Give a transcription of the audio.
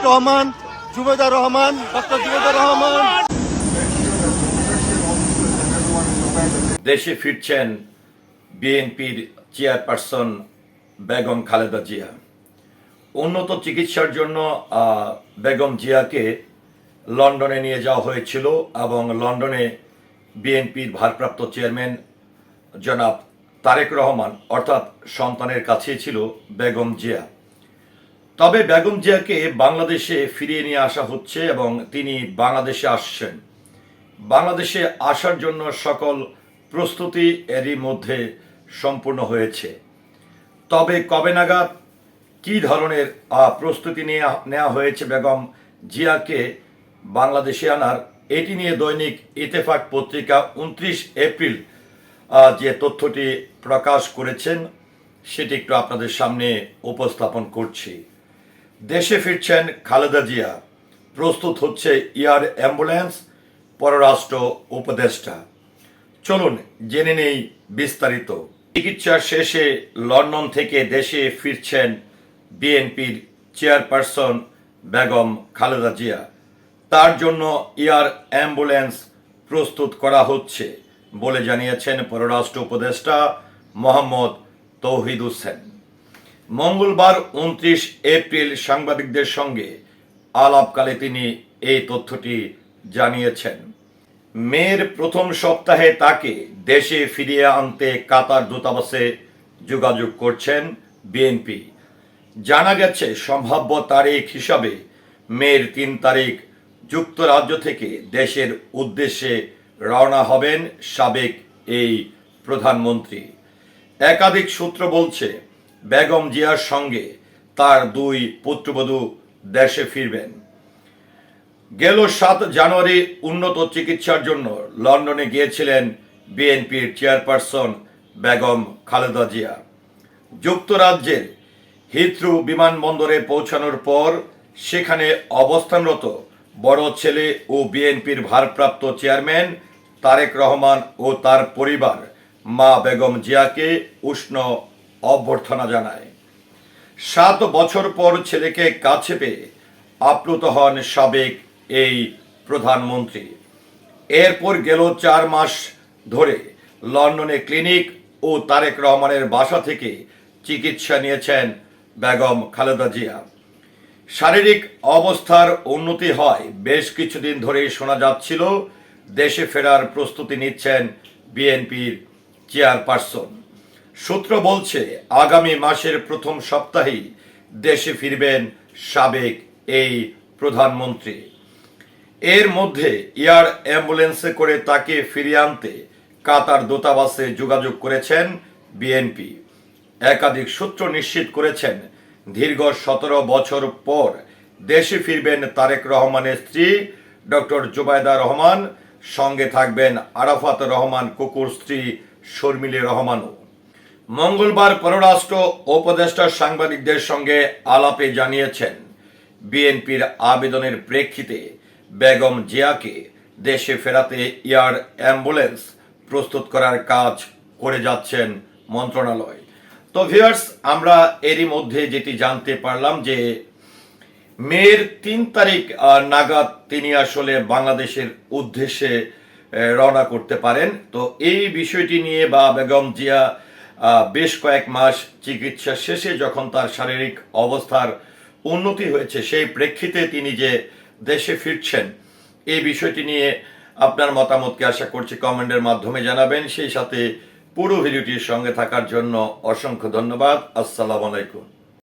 Tarique Rahman জুবেদার Rahman, doctor জুবেদার Rahman. দেশে ফিরছেন বিএনপির চেয়ারপারসন বেগম খালেদা জিয়া। উন্নত চিকিৎসার জন্য বেগম জিয়াকে লন্ডনে নিয়ে যাওয়া হয়েছিল এবং লন্ডনে বিএনপির ভারপ্রাপ্ত চেয়ারম্যান জনাব তারেক রহমান, অর্থাৎ সন্তানের কাছেই ছিল বেগম জিয়া। তবে বেগম জিয়াকে বাংলাদেশে ফিরিয়ে নিয়ে আসা হচ্ছে এবং তিনি বাংলাদেশে আসছেন। বাংলাদেশে আসার জন্য সকল প্রস্তুতি এরই মধ্যে সম্পূর্ণ হয়েছে। তবে কবে নাগাদ কী ধরনের প্রস্তুতি নেওয়া নেওয়া হয়েছে বেগম জিয়াকে বাংলাদেশে আনার, এটি নিয়ে দৈনিক ইতেফাক পত্রিকা উনত্রিশ এপ্রিল যে তথ্যটি প্রকাশ করেছেন, সেটি একটু আপনাদের সামনে উপস্থাপন করছি। দেশে ফিরছেন খালেদা জিয়া। প্রস্তুত হচ্ছে এয়ার অ্যাম্বুলেন্স, পররাষ্ট্র উপদেষ্টা। চলুন জেনে নেই বিস্তারিত। চিকিৎসা শেষে লন্ডন থেকে দেশে ফিরছেন বিএনপির চেয়ারপারসন বেগম খালেদা জিয়া। তার জন্য এয়ার অ্যাম্বুলেন্স প্রস্তুত করা হচ্ছে বলে জানিয়েছেন পররাষ্ট্র উপদেষ্টা মোহাম্মদ তৌহিদ হোসেন। মঙ্গলবার উনত্রিশ এপ্রিল সাংবাদিকদের সঙ্গে আলাপকালে তিনি এই তথ্যটি জানিয়েছেন। মেয়ের প্রথম সপ্তাহে তাকে দেশে ফিরিয়ে আনতে কাতার দূতাবাসে যোগাযোগ করছেন বিএনপি। জানা গেছে, সম্ভাব্য তারিখ হিসাবে মেয়ের তিন তারিখ যুক্তরাজ্য থেকে দেশের উদ্দেশ্যে রওনা হবেন সাবেক এই প্রধানমন্ত্রী। একাধিক সূত্র বলছে বেগম জিয়ার সঙ্গে তার দুই পুত্রবধূ দেশে ফিরবেন। গেল সাত জানুয়ারি উন্নত চিকিৎসার জন্য লন্ডনে গিয়েছিলেন বিএনপির চেয়ারপারসন বেগম খালেদা জিয়া। যুক্তরাজ্যের হিথ্রু বিমানবন্দরে পৌঁছানোর পর সেখানে অবস্থানরত বড় ছেলে ও বিএনপির ভারপ্রাপ্ত চেয়ারম্যান তারেক রহমান ও তার পরিবার মা বেগম জিয়াকে উষ্ণ অভ্যর্থনা জানায়। সাত বছর পর ছেলেকে কাছে পেয়ে আপ্লুত হন সাবেক এই প্রধানমন্ত্রী। এরপর গেল চার মাস ধরে লন্ডনে ক্লিনিক ও তারেক রহমানের বাসা থেকে চিকিৎসা নিয়েছেন বেগম খালেদা জিয়া। শারীরিক অবস্থার উন্নতি হয়, বেশ কিছুদিন ধরেই শোনা যাচ্ছিল, দেশে ফেরার প্রস্তুতি নিচ্ছেন বিএনপির চেয়ারপারসন। সূত্র বলছে, আগামী মাসের প্রথম সপ্তাহেই দেশে ফিরবেন সাবেক এই প্রধানমন্ত্রী। এর মধ্যে এয়ার অ্যাম্বুলেন্সে করে তাকে ফিরিয়ে আনতে কাতার দূতাবাসে যোগাযোগ করেছেন বিএনপি। একাধিক সূত্র নিশ্চিত করেছেন, দীর্ঘ সতেরো বছর পর দেশে ফিরবেন তারেক রহমানের স্ত্রী ডক্টর জুবাইদা রহমান, সঙ্গে থাকবেন আরাফাত রহমান, কুকুর স্ত্রী শর্মিলী রহমানও। মঙ্গলবার পররাষ্ট্র উপদেষ্টা সাংবাদিকদের সঙ্গে আলাপে জানিয়েছেন, বিএনপির আবেদনের প্রেক্ষিতে বেগম জিয়াকে দেশে ফেরাতে এয়ার অ্যাম্বুলেন্স প্রস্তুত করার কাজ করে যাচ্ছেন মন্ত্রণালয়। তো ভিউয়ার্স, আমরা এরই মধ্যে যেটি জানতে পারলাম যে মেয়ের তিন তারিখ নাগাদ তিনি আসলে বাংলাদেশের উদ্দেশ্যে রওনা করতে পারেন। তো এই বিষয়টি নিয়ে বা বেগম জিয়া বেশ কয়েক মাস চিকিৎসা শেষে যখন তার শারীরিক অবস্থার উন্নতি হয়েছে, সেই প্রেক্ষিতে তিনি যে দেশে ফিরছেন এই বিষয়টি নিয়ে আপনার মতামতকে আশা করছি কমেন্টের মাধ্যমে জানাবেন। সেই সাথে পুরো ভিডিওটির সঙ্গে থাকার জন্য অসংখ্য ধন্যবাদ। আসসালামু আলাইকুম।